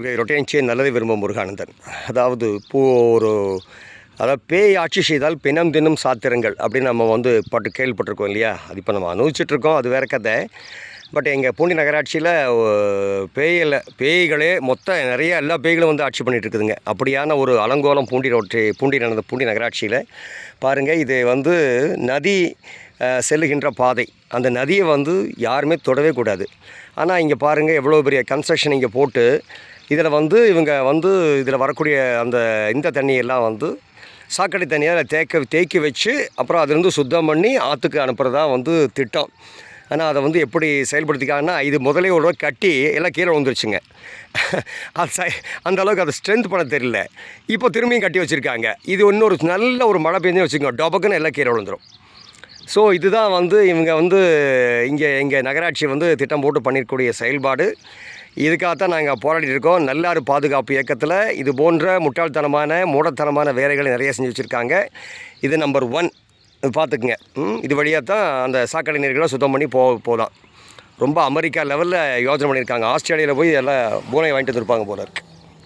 Okay ரொட்டேன்சியை நல்லதை விரும்பும் முருகானந்தன். அதாவது பூ ஒரு அதாவது பேய் ஆட்சி செய்தால் பிணம் தினம் சாத்திரங்கள் அப்படின்னு நம்ம வந்து பட்டு கேள்விப்பட்டிருக்கோம் இல்லையா? அது இப்போ நம்ம அனுபவிச்சிட்ருக்கோம் அது வேற கதை. பட் எங்கள் பூண்டி நகராட்சியில் பேயில் பேய்களே மொத்த நிறைய எல்லா பேய்களும் வந்து ஆட்சி பண்ணிகிட்ருக்குதுங்க அப்படியான ஒரு அலங்கோலம் பூண்டி ரோட்டி பூண்டி நடந்த பூண்டி நகராட்சியில். பாருங்கள் இது வந்து நதி செல்லுகின்ற பாதை. அந்த நதியை வந்து யாருமே தொடவே கூடாது. ஆனால் இங்கே பாருங்கள் எவ்வளோ பெரிய கன்ஸ்ட்ரக்ஷன் இங்கே போட்டு இதில் வந்து இவங்க வந்து இதில் வரக்கூடிய அந்த இந்த தண்ணியெல்லாம் வந்து சாக்கடை தண்ணியை தேக்க தேக்கி வச்சு அப்புறம் அதுலேருந்து சுத்தம் பண்ணி ஆற்றுக்கு அனுப்புகிறதா வந்து திட்டம். ஆனால் அதை வந்து எப்படி செயல்படுத்திக்காங்கன்னா இது முதலே ஒரு கட்டி எல்லாம் கீழே விழுந்துருச்சுங்க. அது ச அந்த அளவுக்கு அதை ஸ்ட்ரென்த் பண்ண தெரியல. இப்போ திரும்பியும் கட்டி வச்சுருக்காங்க. இது இன்னொரு நல்ல ஒரு மழை பெஞ்சு வச்சுக்கோங்க. டொபக்குன்னு எல்லாம் கீழே விழுந்துடும் ஸோ இதுதான் வந்து இவங்க வந்து இங்கே எங்கள் நகராட்சி வந்து திட்டம் போட்டு பண்ணியிருக்கக்கூடிய செயல்பாடு. இதுக்காகத்தான் நாங்கள் போராடிட்டு இருக்கோம். நல்லாறு பாதுகாப்பு இயக்கத்தில் இது போன்ற முட்டாள்தனமான மூடத்தனமான வேலைகளை நிறைய செஞ்சு வச்சுருக்காங்க. இது நம்பர் ஒன். பார்த்துக்குங்க இது வழியாக தான் அந்த சாக்கடை நீர்களை சுத்தம் பண்ணி போ போதான். ரொம்ப அமெரிக்கா லெவலில் யோசனை பண்ணியிருக்காங்க ஆஸ்திரேலியாவில் போய் எல்லாம் பூனை வாங்கிட்டு வந்துருப்பாங்க போல இருக்குது